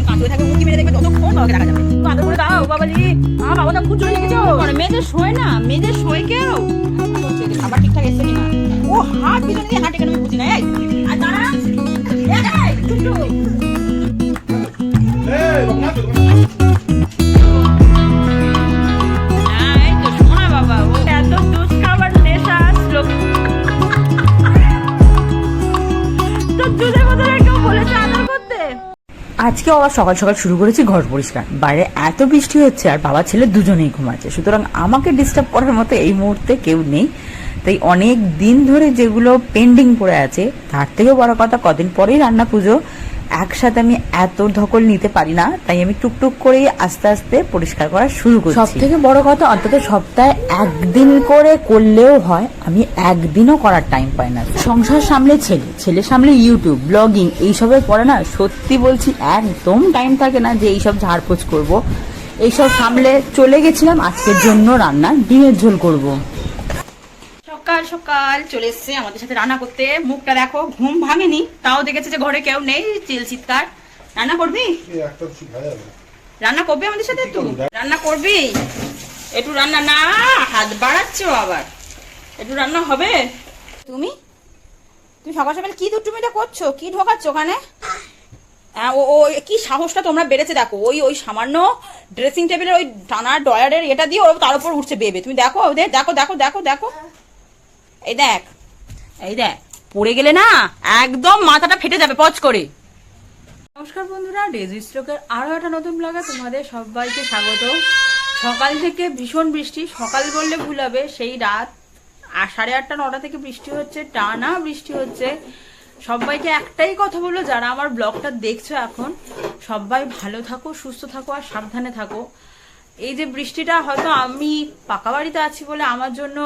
একদম কাঁচুয়ে থাকবে উঁকি মেরে দেখবে যতক্ষণ বাবাকে দেখা যাবে। তো আদর করে দাও বাবালি আমার বাবা তো খুব জোরে লেগেছে। মানে মেয়েদের শোয় না মেয়েদের শোয় কেউ? আবার ঠিকঠাক এসে কিনা? ও হাত পিছনে দিয়ে হাঁটে কেন আমি বুঝি না এই। আর দাঁড়া। এই, এই, আজকে আবার সকাল সকাল শুরু করেছি ঘর পরিষ্কার। বাইরে এত বৃষ্টি হচ্ছে আর বাবা ছেলে দুজনেই ঘুমাচ্ছে। সুতরাং আমাকে ডিস্টার্ব করার মতো এই মুহূর্তে কেউ নেই। তাই অনেক দিন ধরে যেগুলো পেন্ডিং পড়ে আছে, তার থেকেও বড় কথা কদিন পরেই রান্না পুজো। একসাথে আমি এত ধকল নিতে পারি না, তাই আমি টুকটুক করেই আস্তে আস্তে পরিষ্কার করা শুরু করছি। সব থেকে বড় কথা, অন্তত সপ্তাহে একদিন করে করলেও হয়, আমি একদিনও করার টাইম পাই না। সংসার সামলে ছেলে ছেলে সামলে ইউটিউব ব্লগিং এইসবের পরে না সত্যি বলছি একদম টাইম থাকে না যে এইসব ঝাড়পোছ করব। এইসব সামলে চলে গেছিলাম, আজকের জন্য রান্না ডিমের ঝোল করব। সকাল সকাল চলে এসছে আমাদের সাথে রান্না করতে। মুখটা দেখো ঘুম ভাঙেনি তাও দেখেছে যে ঘরে কেউ নেই চিল চিৎকার। রান্না করবি? রান্না করবি আমাদের সাথে একটু? রান্না করবি? একটু রান্না না হাত বাড়াচ্ছ আবার। একটু রান্না হবে? তুমি? তুমি সকাল সকাল কি দুটুমিটা করছ? কি ঢোকাচ্ছ ওখানে? হ্যাঁ, ও ও কি সাহসটা তোমরা বেড়েছে দেখো। ওই ওই সামান্য ড্রেসিং টেবিলের ওই টানা ডয়ারের এটা দিয়ে ওর তার উপর উঠছে বেবে তুমি দেখো দেখো দেখো দেখো দেখো। এই দেখ। এই দেখ পড়ে গেলে না একদম মাথাটা ফেটে যাবে পচ করে। নমস্কার বন্ধুরা ডেজি স্ট্রোকের আরও একটা নতুন ব্লগে তোমাদের সবাইকে স্বাগত। সকাল থেকে ভীষণ বৃষ্টি সকাল বললে ভুল হবে সেই রাত আর সাড়ে আটটা নটা থেকে বৃষ্টি হচ্ছে টানা বৃষ্টি হচ্ছে। সবাইকে একটাই কথা বলব যারা আমার ব্লগটা দেখছ এখন সবাই ভালো থাকো সুস্থ থাকো আর সাবধানে থাকো। এই যে বৃষ্টিটা, হয়তো আমি পাকা বাড়িতে আছি বলে আমার জন্য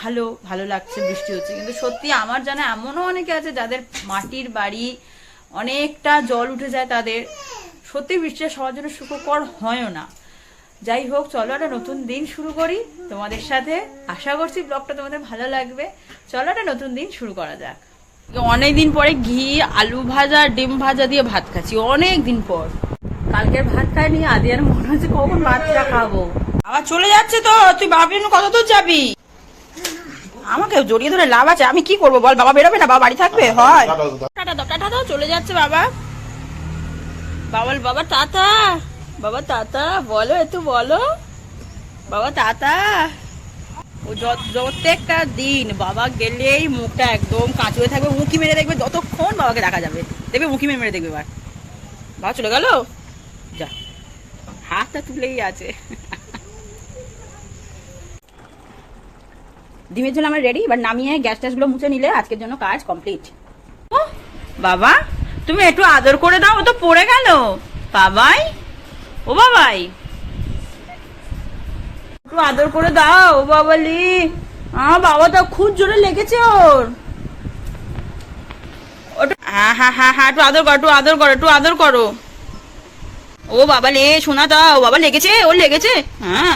ভালো ভালো লাগছে বৃষ্টি হচ্ছে। কিন্তু সত্যি আমার জানা এমনও অনেকে আছে যাদের মাটির বাড়ি অনেকটা জল উঠে যায় তাদের। সত্যি বৃষ্টিটা সবার জন্য সুখকর হয়ও না। যাই হোক, চলো একটা নতুন দিন শুরু করি। তোমাদের সাথে আশা করছি ব্লগটা তোমাদের ভালো লাগবে। চলো একটা নতুন দিন শুরু করা যাক। অনেক দিন পরে ঘি, আলু ভাজা, ডিম ভাজা দিয়ে ভাত খাচ্ছি অনেক দিন পর। কালকের ভাত খাইনি আর মনে হচ্ছে কখন ভাতটা খাব। আবার চলে যাচ্ছে তো, তুই কত দূর যাবি? আমাকে জড়িয়ে ধরে লাভ আছে, আমি কি করব বল, বাবা বেরোবে না, বাবা বাড়ি থাকবে, হয়। টাটা দাও টাটা দাও, চলে যাচ্ছে বাবা। বাবা বাবা বলো একটু, বলো। বাবা টাটা ও প্রত্যেকটা দিন বাবা গেলেই মুখটা একদম কাঁচু হয়ে থাকবে, মুখি মেরে দেখবে, যতক্ষণ বাবাকে দেখা যাবে। দেখবে মুখি মেরে মেরে দেখবে এবার। বাবা চলে গেল? হাতটা তুলেই আছে। ডিমের ঝোল আমার রেডি এবার নামিয়ে গ্যাস ট্যাসগুলো মুছে নিলে আজকের জন্য কাজ কমপ্লিট ও বাবা তুমি একটু আদর করে দাও ও তো পড়ে গেল। বাবাই ও বাবাই। একটু আদর করে দাও ও বাবালি। আহ বাবা তো খুব জোরে লেগেছে ওর। হ্যাঁ হ্যাঁ হ্যাঁ হ্যাঁ একটু আদর করো একটু আদর করো একটু আদর করো। ও বাবা লে শোনা দাও বাবা লেগেছে ওর লেগেছে। হ্যাঁ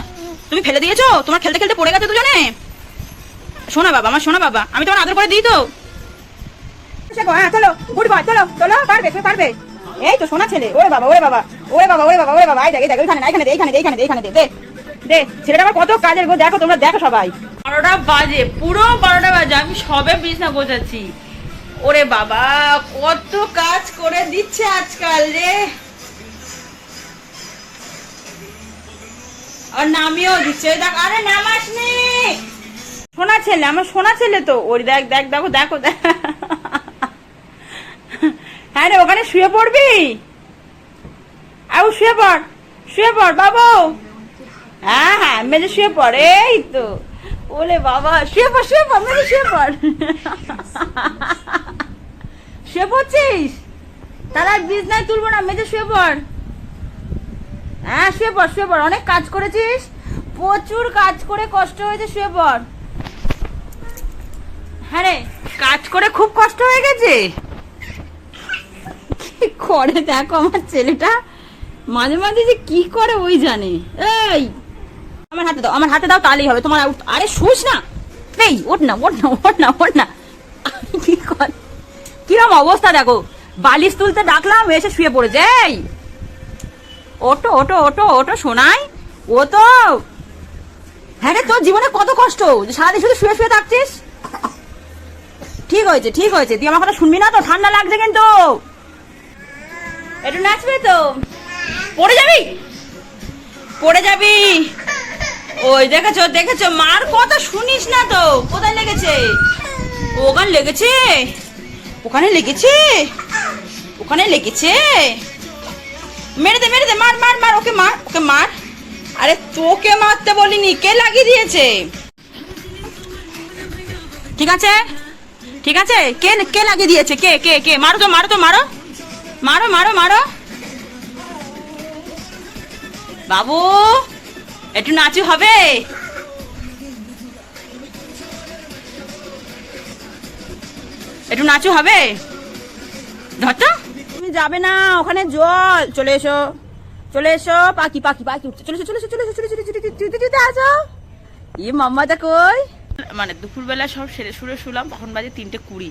তুমি ফেলে দিয়েছ? তোমার খেলতে খেলতে পড়ে গেছে দুজনে? শোনা বাবা আমার শোনা বাবা আমি তোমার আদর করে দিই তো। হ্যাঁ চলো গুড বয় চলো চলো পারবে তুমি পারবে। এই তো শোনা ছেলে ওরে বাবা ওরে বাবা ওরে বাবা ওরে বাবা ওরে বাবা এই দেখ এই দেখ ওইখানে না, এখানে দে এখানে দে এখানে দে এখানে দে দে দে ছেলেটা আমার কত কাজের গো দেখো তোমরা দেখো সবাই। বারোটা বাজে পুরো বারোটা বাজে আমি সবে বিছনা গোছাচ্ছি। ওরে বাবা কত কাজ করে দিচ্ছে আজকাল রে। আর নামিয়েও দিচ্ছে। দেখ, আরে নামাসনি। সোনা ছেলে, আমার সোনা ছেলে তো। ওর দেখ দেখ, দেখো দেখো, দেখ। হ্যাঁ রে, ওখানে শুয়ে পড়বি? আউ শুয়ে পড় শুয়ে পড়, বাবু। হ্যাঁ হ্যাঁ মেজে শুয়ে পড়, এই তো। ওলে বাবা, শুয়ে পড় শুয়ে পড় মেজে শুয়ে পড়। শুয়ে পড়ছিস? আর বিছনায় তুলবো না মেজে শুয়ে পড়। হ্যাঁ শুয়ে পড় শুয়ে পড়। অনেক কাজ করেছিস? প্রচুর কাজ করে কষ্ট হয়েছে, শুয়ে পড়। হ্যাঁ রে, কাজ করে খুব কষ্ট হয়ে গেছে? কি করে দেখো আমার ছেলেটা? মাঝে মাঝে যে কি করে ওই জানে। এই, আমার হাতে দাও, আমার হাতে দাও, তাহলেই হবে। তোমার আরে শুস না। এই, ওঠ না ওঠ না ওঠ না ওঠ না। কি কর কিরম অবস্থা দেখো। বালিশ তুলতে ডাকলাম, এসে শুয়ে পড়েছে। এই ওটো ওটো ওটো ওটো শোনাই ও তো হ্যাঁ রে, তোর জীবনে কত কষ্ট সারাদিন শুধু শুয়ে শুয়ে থাকছিস? ঠিক হয়েছে ঠিক হয়েছে, তুই আমার কথা শুনবি না তো? ঠান্ডা লাগছে কিন্তু। একটু নাচবে তো? পড়ে যাবি? পড়ে যাবি? ওই দেখেছ দেখেছ, মার কথা শুনিস না তো? কোথায় লেগেছে? ওখানে লেগেছে? ওখানে লেগেছে? ওখানে লেগেছে? মেরে দে মেরে দে, মার মার মার, ওকে মার ওকে মার। আরে তোকে মারতে বলিনি, কে লাগিয়ে দিয়েছে? ঠিক আছে? ঠিক আছে? কে কে লাগিয়ে দিয়েছে? কে কে কে? মারো তো মারো তো, মারো। মারো মারো মারো। বাবু, একটু নাচু হবে? একটু নাচু হবে? ধর তো। যাবে না ওখানে জল চলে এসো চলে এসো পাখি পাখি পাখি চলে চলে চলে এসো চলে এসো চলে চলে এসো আসো ই মাম্মাটা কই মানে দুপুরবেলা সব সেরে সুরে শুলাম তখন বাজে তিনটে কুড়ি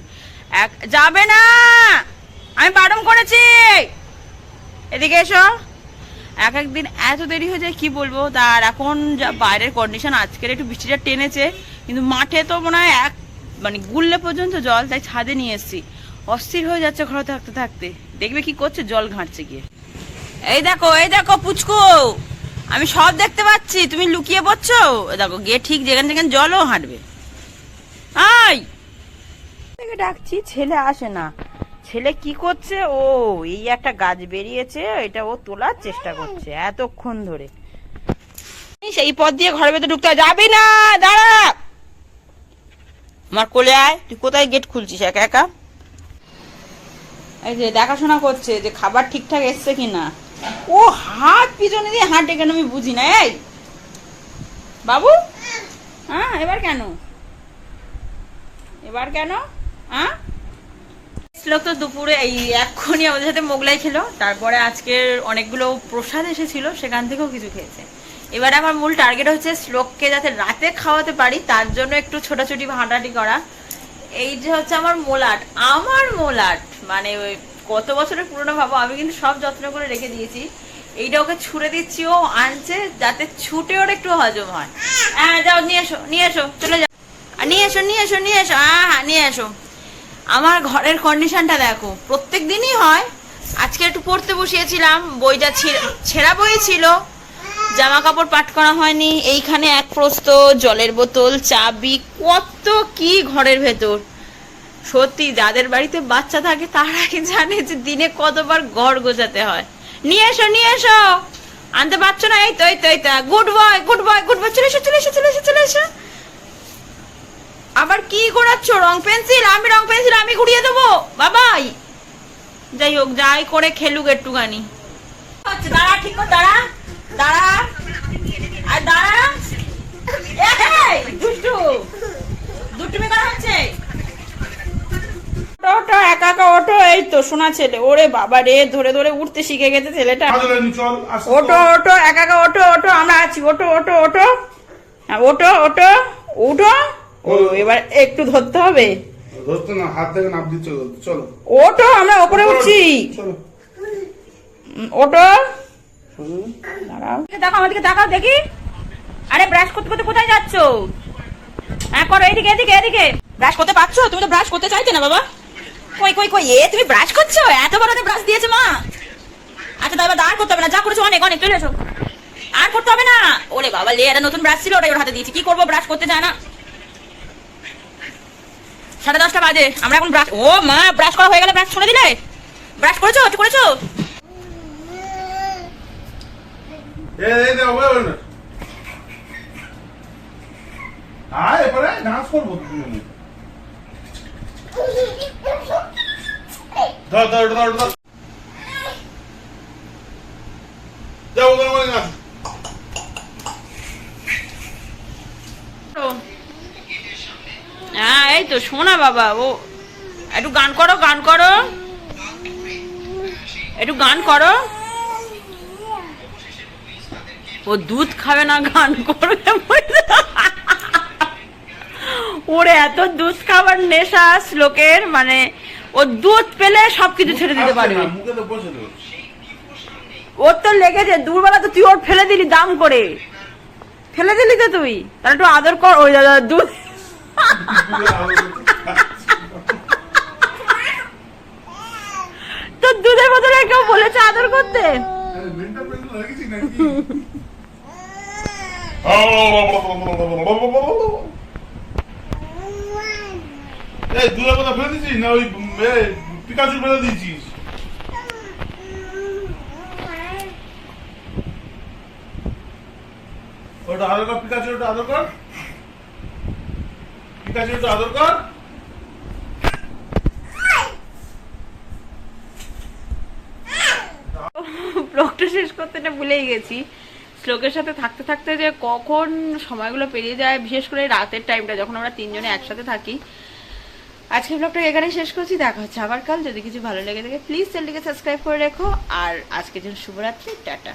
এক যাবে না আমি বারণ করেছি এদিকে এসো এক একদিন এত দেরি হয়ে যায় কি বলব তার এখন যা বাইরের কন্ডিশন আজকের একটু বৃষ্টিটা টেনেছে কিন্তু মাঠে তো মনে হয় এক মানে গুললে পর্যন্ত জল তাই ছাদে নিয়ে এসেছি অস্থির হয়ে যাচ্ছে ঘরে থাকতে থাকতে দেখবে কি করছে? জল ঘাঁটছে গিয়ে। এই দেখো এই দেখো পুচকু। আমি সব দেখতে পাচ্ছি। তুমি লুকিয়ে পড়ছো? দেখো গিয়ে ঠিক যেখানে যেখানে জলও হাঁটবে। আই থেকে ডাকছি ছেলে আসে না। ছেলে কি করছে? ও এই একটা গাছ বেরিয়েছে এটা ও তোলার চেষ্টা করছে এতক্ষণ ধরে। সেই পথ দিয়ে ঘরের ভেতরে ঢুকতে। যাবি না দাঁড়া! আমার কোলে আয়। তুই কোথায় গেট খুলছিস? একা একা? এই যে দেখাশোনা করছে যে খাবার ঠিকঠাক এসছে কিনা। ও হাত পিছনে দিয়ে হাঁটে কেন আমি বুঝি না, এই। বাবু? হ্যাঁ এবার কেন? এবার কেন? হ্যাঁ? লোক তো দুপুরে, এই এক্ষুনি আমাদের সাথে মোগলাই খেলো। তারপরে আজকের অনেকগুলো প্রসাদ এসেছিল, সেখান থেকেও কিছু খেয়েছে। এবার আমার মূল টার্গেট হচ্ছে শ্লোককে যাতে রাতে খাওয়াতে পারি, তার জন্য একটু ছোটাছুটি হাঁটাহাঁটি করা। এই যে হচ্ছে আমার মোলাট আমার মোলাট। মানে ওই কত বছরের পুরনো ভাবো, আমি কিন্তু সব যত্ন করে রেখে দিয়েছি। এইটা ওকে ছুড়ে দিচ্ছি, ও আনছে যাতে ছুটে ওর একটু হজম হয়। হ্যাঁ যাও, নিয়ে এসো নিয়ে এসো, চলে যাও। নিয়ে এসো নিয়ে এসো নিয়ে এসো হ্যাঁ হ্যাঁ নিয়ে এসো। আমার ঘরের কন্ডিশনটা দেখো, প্রত্যেক দিনই হয়। আজকে একটু পড়তে বসিয়েছিলাম, বইটা ছেঁড়া বই ছিল। জামা কাপড় পাট করা হয়নি। এইখানে এক প্রস্ত জলের বোতল, চাবি, কত কি ঘরের ভেতর। সত্যি, যাদের বাড়িতে বাচ্চা থাকে, তারা কি জানে যে দিনে কতবার ঘর গোছাতে হয়। নিয়ে এসো নিয়ে এসো। আনতে পারছ না? এই তো এই তো এই তো। Good boy good boy good boy চলে এসো চলে এসো চলে এসো চলে এসো। আবার কি করাচ্ছ রং পেন্সিল? আমি রং পেন্সিল, আমি ঘুরিয়ে দেবো। বাবাই। যাই হোক, যাই করে খেলুক একটুখানি। আচ্ছা দাঁড়া, ঠিক দাঁড়া আর দাঁড়া এই, দুষ্টু দুষ্টুমি করা হচ্ছে ওটো, ওটো একা একা ওটো এই তো শোনা ছেলে ওরে বাবা রে ধরে ধরে উঠতে শিখে গেছে ছেলেটা। ওটো ওটো একা একা ওটো ওটো আমরা আছি ওটো ওটো ওটো হ্যাঁ, ওটো ওটো উঠো। ও এবার একটু ধরতে হবে। ধরতে না হাত থেকে নাপ দিচ্ছে চলো। ওটো আমরা ওপরে উঠছি। ওটো দেখো আমাদেরকে তাকাও দেখি। আরে ব্রাশ করতে করতে কোথায় যাচ্ছ? হ্যাঁ করো এদিকে এদিকে এদিকে ব্রাশ করতে পারছ? তুমি তো ব্রাশ করতে চাইতে না বাবা। কই কই কই, এ, তুমি ব্রাশ করছ? এত বড় ব্রাশ দিয়েছে মা। আচ্ছা তাই আর করতে হবে না। যা করেছ অনেক অনেক, চলে এসো। আর করতে হবে না। ওরে বাবা, লে একটা নতুন ব্রাশ ছিল, ওটাই ওর হাতে দিয়েছি। কি করব ব্রাশ করতে চায় না। সাড়ে দশটা বাজে। আমরা এখন ব্রাশ ও মা ব্রাশ করা হয়ে গেলে ব্রাশ ছুড়ে দিলে? ব্রাশ করেছ? করেছ? আয়, এবারে ডান্স করব তুমি হ্যাঁ এই তো, শোনা বাবা, ও, একটু গান করো গান করো। একটু গান করো। ও দুধ খাবে না, গান করবে ওর এত দুধ খাবার নেশা শ্লোকের মানে ও দুধ পেলে সবকিছু ছেড়ে দিতে পারবে। ওর তো লেগেছে দুপুরবেলা তো তুই ওর ফেলে দিলি দাম করে। ফেলে দিলি তো তুই। তাহলে একটু আদর কর ওই দাদা দুধ। তোর দুধের বদলে কেউ বলেছে আদর করতে? মেন্টাল মেন্টাল হয়ে গেছি নাকি ওটা আদর কর ওটা আদর কর। ওটা আদর কর। ব্লগটা শেষ করতে না ভুলেই গেছি। শ্লোকের সাথে থাকতে থাকতে যে কখন সময়গুলো পেরিয়ে যায়, বিশেষ করে রাতের টাইমটা যখন আমরা তিনজনে একসাথে থাকি আজকে ব্লগটা এখানে শেষ করছি, দেখা হচ্ছে আবার কাল। যদি কিছু ভালো লেগে থাকে প্লিজ চ্যানেলটিকে সাবস্ক্রাইব করে রেখো। আর আজকের জন্য শুভরাত্রি, টাটা।